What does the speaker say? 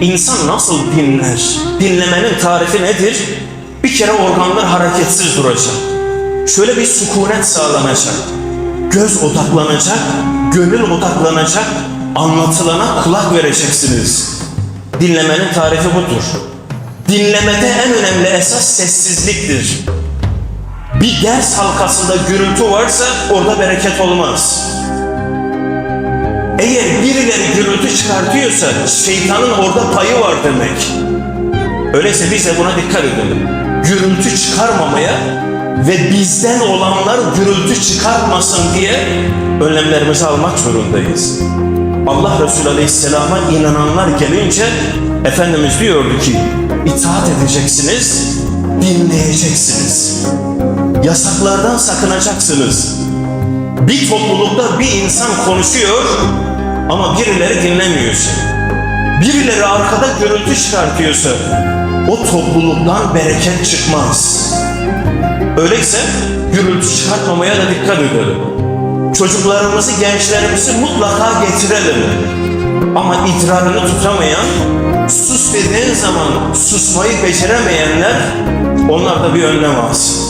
insan nasıl dinler? Dinlemenin tarifi nedir? Bir kere organlar hareketsiz duracak. Şöyle bir sükunet sağlanacak. Göz odaklanacak, gönül odaklanacak, anlatılana kulak vereceksiniz. Dinlemenin tarifi budur. Dinlemede en önemli esas sessizliktir. Bir ders halkasında gürültü varsa orada bereket olmaz. Çıkartıyorsa şeytanın orada payı var demek. Öyleyse biz de buna dikkat edelim. Gürültü çıkarmamaya ve bizden olanlar gürültü çıkartmasın diye önlemlerimizi almak zorundayız. Allah Resulü Aleyhisselam'a inananlar gelince Efendimiz diyordu ki itaat edeceksiniz, dinleyeceksiniz. Yasaklardan sakınacaksınız. Bir toplulukta bir insan konuşuyor ama birileri dinlemiyorsa, birileri arkada gürültü çıkartıyorsa o topluluktan bereket çıkmaz. Öyleyse gürültü çıkartmamaya da dikkat edelim. Çocuklarımızı, gençlerimizi mutlaka getirelim. Ama idrarını tutamayan, sus dediğin zaman susmayı beceremeyenler onlar da bir önlem alsın.